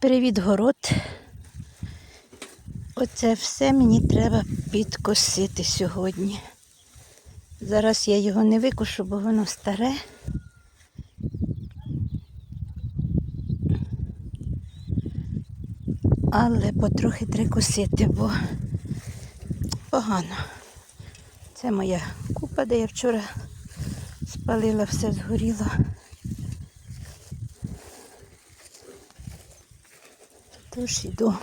Привіт, город. Оце все мені треба підкосити сьогодні. Зараз я його не викушу, бо воно старе. Але потрохи треба косити, бо погано. Це моя купа, де я вчора спалила, все згоріло. Тож іду.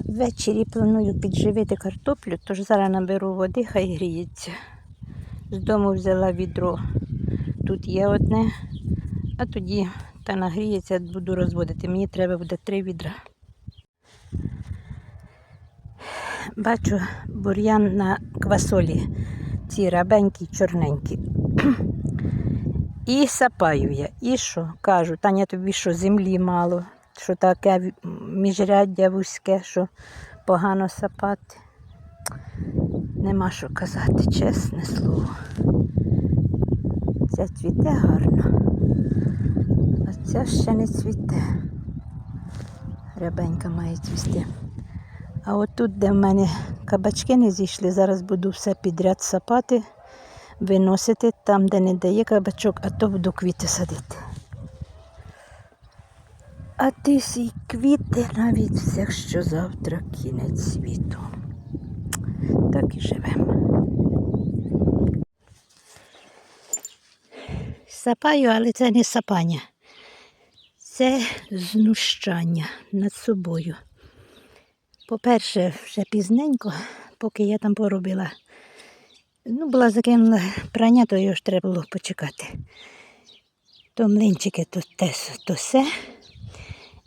Ввечері планую підживити картоплю, тож зараз наберу води, хай гріється. З дому взяла відро. Тут є одне, а тоді та нагріється, буду розводити. Мені треба буде три відра. Бачу бур'ян на квасолі. Ці рабенькі, чорненькі. І сапаю я. І що? Кажу, Таня, тобі що землі мало, що таке міжряддя вузьке, що погано сапати. Нема що казати, чесне слово. Ця цвіте гарно, а ця ще не цвіте. Рябенька має цвісти. А от тут, де в мене кабачки не зійшли, зараз буду все підряд сапати, виносити там, де не дає кабачок, а то буду квіти садити. А ти сій квіти навіть всіх, що завтра кінець світу. Так і живемо. Сапаю, але це не сапання. Це знущання над собою. По-перше, вже пізненько, поки я там поробила. Ну, була закинула прання, то його ж треба було почекати. То млинчики, то те, то все.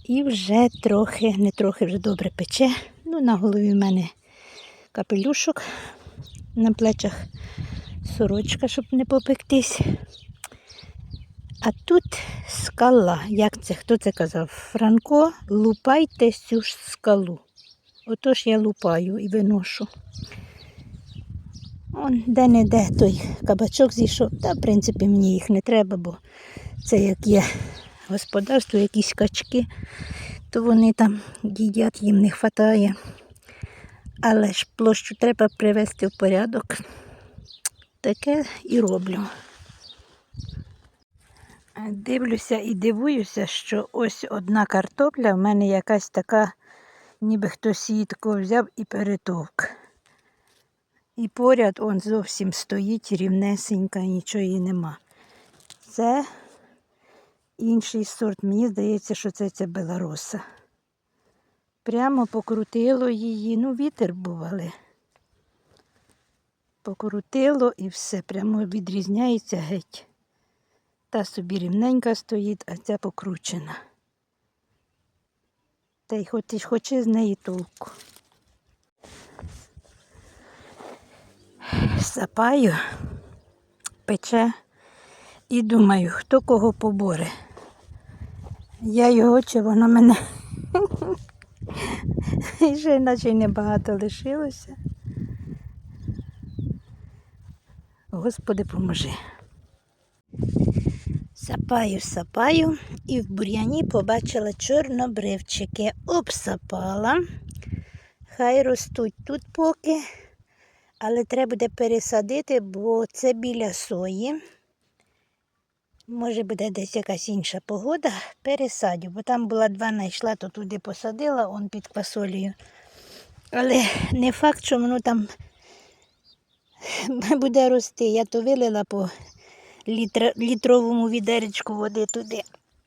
І вже трохи, не трохи вже добре пече. Ну, на голові в мене капелюшок, на плечах сорочка, щоб не попектись. А тут скала. Як це? Хто це казав? Франко, лупайте цю ж скалу. Отож я лупаю і виношу. Он де-не-де той кабачок зійшов. Та, в принципі, мені їх не треба, бо це як є господарство, якісь качки, то вони там їдять, їм не вистачає. Але ж площу треба привести в порядок. Таке і роблю. Дивлюся і дивуюся, що ось одна картопля в мене якась така, ніби хтось її тако взяв і перетовк. І поряд он зовсім стоїть рівнесенька, нічого її нема. Це інший сорт. Мені здається, що це ця белароса. Прямо покрутило її, ну вітер був, але покрутило і все, прямо відрізняється геть. Та собі рівненька стоїть, а ця покручена. Та й хоч, хоче з неї толку. Сапаю, пече і думаю, хто кого поборе. Я його чи воно мене. І ще наче й небагато лишилося. Господи, поможи. Сапаю, сапаю і в бур'яні побачила чорнобривчики. Обсапала. Хай ростуть тут поки, але треба буде пересадити, бо це біля сої. Може буде десь якась інша погода, пересадю, бо там була два знайшла, то туди посадила, он під квасолею. Але не факт, що воно там буде рости. Я то вилила по літр, літровому відеречку води туди.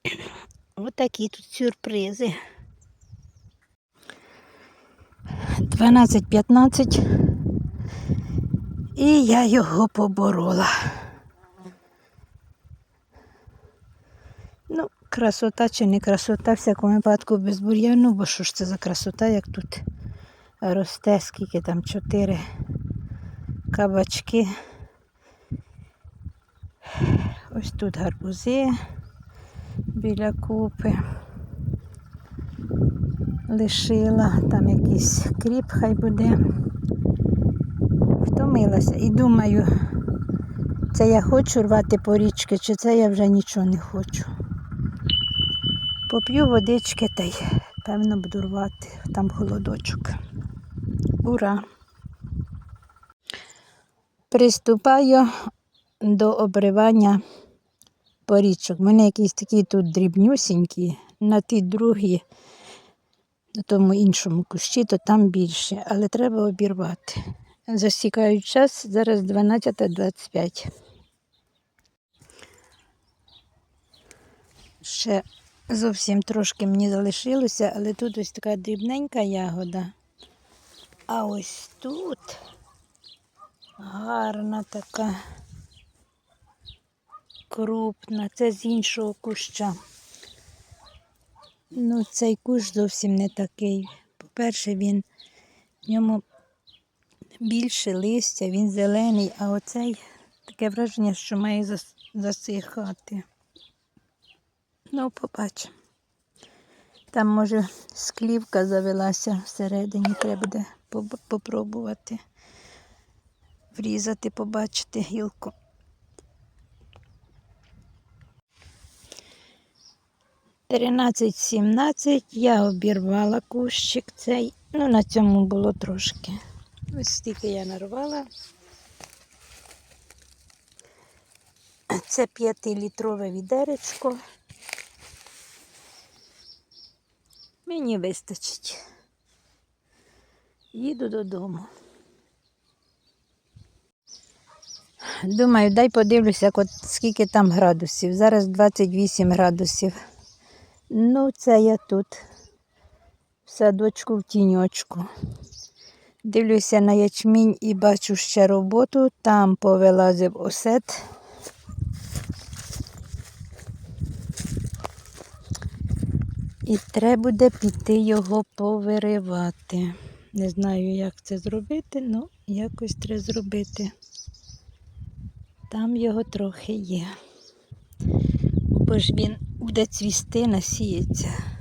Отакі тут сюрпризи. 12-15. І я його поборола. Ну, красота чи не красота, в всякому випадку без бур'яну, бо що ж це за красота, як тут росте, скільки там чотири кабачки. Ось тут гарбузи біля купи. Лишила, там якийсь кріп хай буде. Втомилася і думаю, Це я хочу рвати порічки, чи це я вже нічого не хочу. Поп'ю водички та й певно буду рвати. Там холодочок. Ура! Приступаю до обривання порічок. У мене якісь такі тут дрібнюсінькі, на ті другі, на тому іншому кущі, то там більше, але треба обірвати. Засікаю час, зараз 12.25. Ще зовсім трошки мені залишилося, але тут ось така дрібненька ягода. А ось тут гарна така крупна, це з іншого куща. Ну, цей кущ зовсім не такий. По-перше, він в ньому більше листя, він зелений, а оцей таке враження, що має засихати. Ну, побачимо. Там, може, склівка завелася всередині, треба буде попробувати врізати, побачити гілку. Тринадцять сімнадцять я обірвала кущик цей. Ну, на цьому було трошки. Ось стільки я нарвала. Це п'ятилітрове відеречко. Мені вистачить. Їду додому. Думаю, дай подивлюся, скільки там градусів. Зараз 28 градусів. Ну, це я тут в садочку в тіньочку. Дивлюся на ячмінь і бачу ще роботу. Там повилазив осет. І треба буде піти його повиривати. Не знаю, як це зробити, але якось треба зробити. Там його трохи є. Бо ж він буде цвісти, насіється.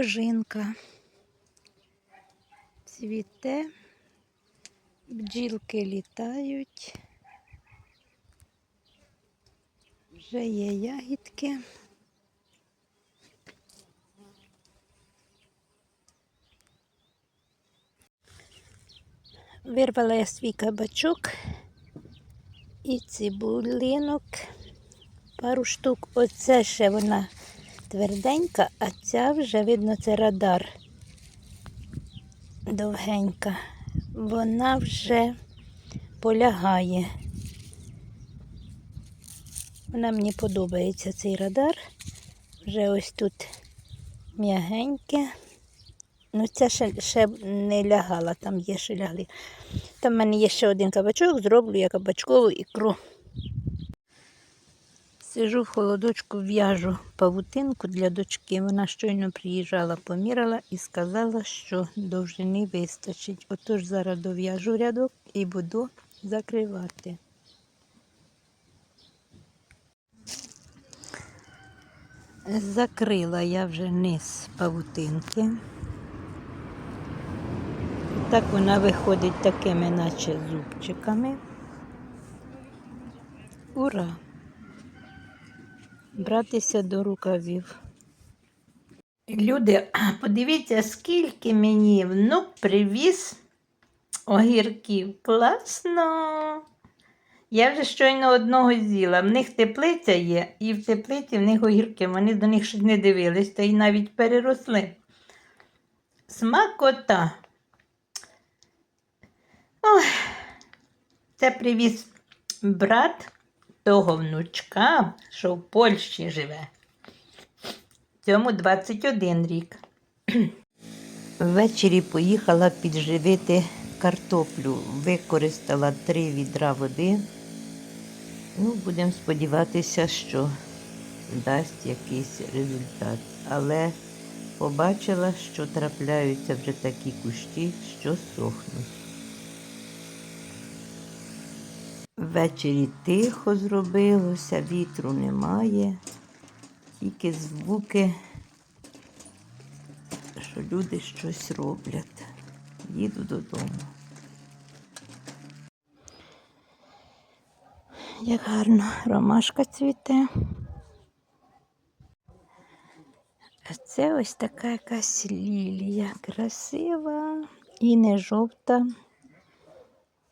Ожинка. Цвіте, бджілки літають. Вже є ягідки. Вирвала я свій кабачок і цибулинок. Пару штук. Оце ще вона тверденька, а ця вже, видно, це радар довгенька. Вона вже полягає. Вона мені подобається цей радар. Вже ось тут м'ягеньке. Ну, ця ще, ще не лягала, там є ще лягли. Там в мене є ще один кабачок, зроблю я кабачкову ікру. Сижу в холодочку, в'яжу павутинку для дочки. Вона щойно приїжджала, поміряла і сказала, що довжини вистачить. Отож зараз дов'яжу рядок і буду закривати. Закрила я вже низ павутинки. Так вона виходить такими, наче зубчиками. Ура! Братися до рукавів. Люди, подивіться, скільки мені внук привіз огірків. Класно! Я вже щойно одного з'їла. В них теплиця є, і в теплиці в них огірки. Вони до них ще не дивились, та й навіть переросли. Смакота. Ой, це привіз брат того внучка, що в Польщі живе. Цьому 21 рік. Ввечері поїхала підживити картоплю. Використала три відра води. Ну, будемо сподіватися, що дасть якийсь результат. Але побачила, що трапляються вже такі кущі, що сохнуть. Ввечері тихо зробилося, вітру немає, тільки звуки, що люди щось роблять. їду додому. Як гарно ромашка цвіте. А це ось така якась лілія. Красива і не жовта,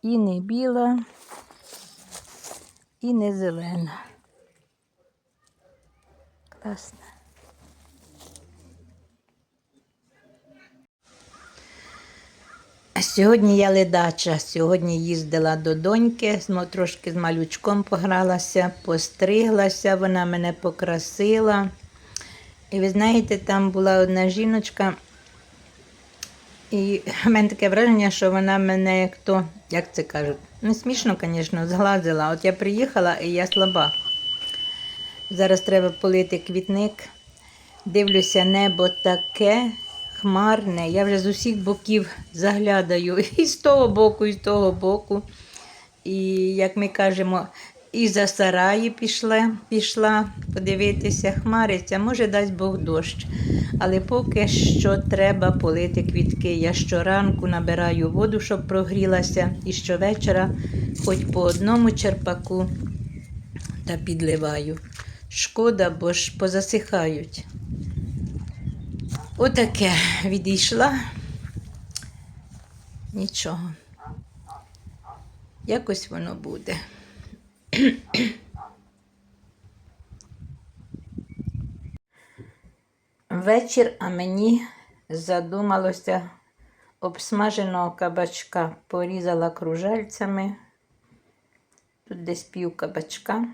і не біла, і не зелена. Класно. Сьогодні я ледача. Сьогодні їздила до доньки, трошки з малючком погралася, постриглася, вона мене покрасила. І ви знаєте, там була одна жіночка, і в мене таке враження, що вона мене як то, як це кажуть, не смішно, звісно, зглазила. От я приїхала і я слаба. Зараз треба полити квітник. Дивлюся, небо таке хмарне. Я вже з усіх боків заглядаю і з того боку, і з того боку. І, як ми кажемо, і за сараї пішла, пішла подивитися, хмариться, може дасть Бог дощ. Але поки що треба полити квітки. Я щоранку набираю воду, щоб прогрілася, і щовечора хоч по одному черпаку та підливаю. Шкода, бо ж позасихають. Отаке відійшла. Нічого. Якось воно буде. Вечір, а мені задумалося обсмаженого кабачка. Порізала кружальцями. Тут десь пів кабачка.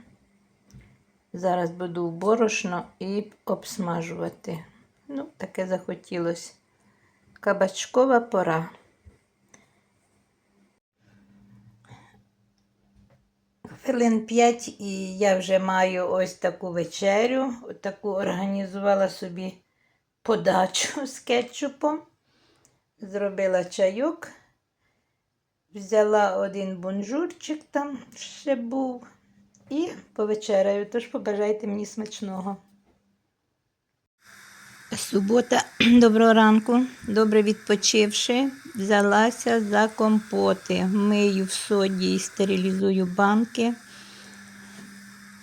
Зараз буду в борошно і обсмажувати. Ну, таке захотілося. Кабачкова пора. Хвилин 5 і я вже маю ось таку вечерю. Таку організувала собі подачу з кетчупом. Зробила чайок. Взяла один бунжурчик, там ще був. І повечеряю. Тож побажайте мені смачного. Субота, доброго ранку, добре відпочивши, взялася за компоти. Мию в соді і стерилізую банки.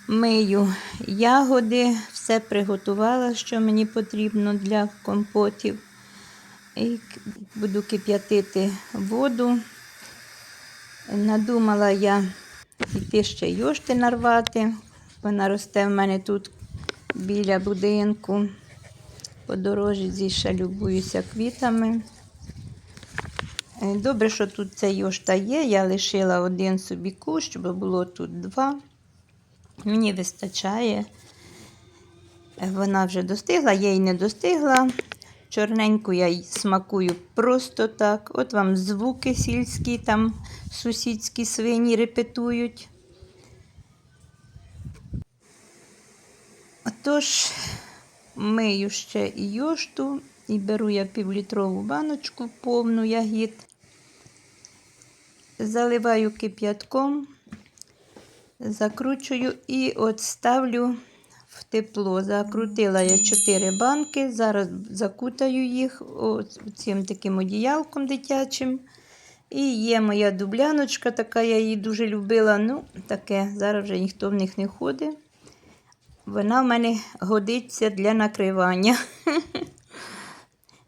Мию ягоди, все приготувала, що мені потрібно для компотів. І буду кип'ятити воду. Надумала я йти ще йошти нарвати. Вона росте в мене тут біля будинку. По дорожі ще любуюся квітами. Е, Добре, що тут цей йошта є. Я лишила один собі кущ, бо було тут два. Мені вистачає. Вона вже достигла, я її не достигла. Чорненьку я смакую просто так. От вам звуки сільські, там сусідські свині репетують. Отож, мию ще і йошту, і беру я півлітрову баночку повну ягід, заливаю кип'ятком, закручую і от ставлю в тепло. Закрутила я 4 банки, зараз закутаю їх цим таким одіялком дитячим. І є моя дубляночка, така я її дуже любила. Ну, таке, зараз вже ніхто в них не ходить. Вона в мене годиться для накривання.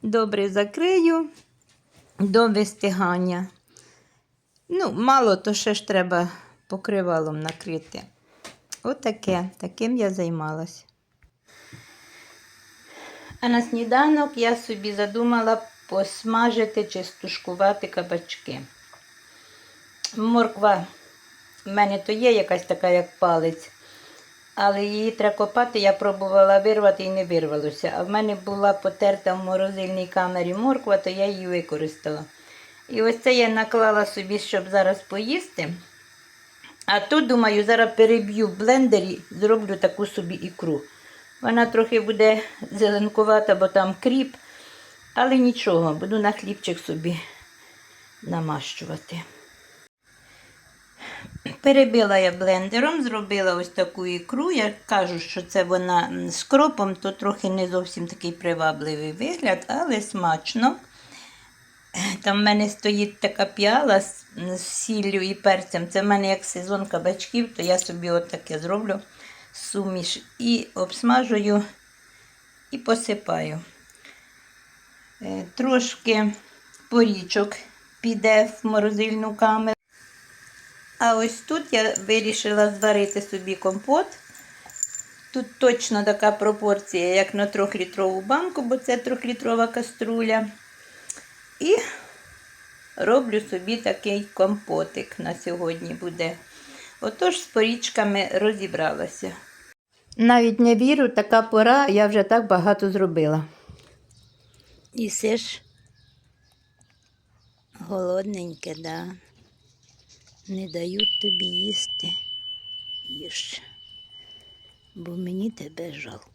Добре закрию до вистигання. Ну, мало, то ще ж треба покривалом накрити. Отаке, таким я займалась. А на сніданок я собі задумала посмажити чи стушкувати кабачки. Морква в мене то є якась така, як палець. Але її треба копати, я пробувала вирвати і не вирвалося. А в мене була потерта в морозильній камері морква, то я її використала. І ось це я наклала собі, щоб зараз поїсти. А тут, думаю, зараз переб'ю в блендері, зроблю таку собі ікру. Вона трохи буде зеленкувата, бо там кріп. Але нічого, буду на хлібчик собі намащувати. Перебила я блендером, зробила ось таку ікру. Я кажу, що це вона з кропом, то трохи не зовсім такий привабливий вигляд, але смачно. Там в мене стоїть така піала з, сіллю і перцем. Це в мене як сезон кабачків, то я собі от таке зроблю суміш і обсмажую і посипаю. Е, Трошки порічок піде в морозильну камеру. А ось тут я вирішила зварити собі компот. Тут точно така пропорція, як на 3-літрову банку, бо це 3-літрова каструля. І роблю собі такий компотик на сьогодні буде. Отож, з порічками розібралася. Навіть не вірю, така пора, я вже так багато зробила. Їсиш? Голодненьке, да. Не дають тобі їсти. Їж. Бо мені тебе жалко.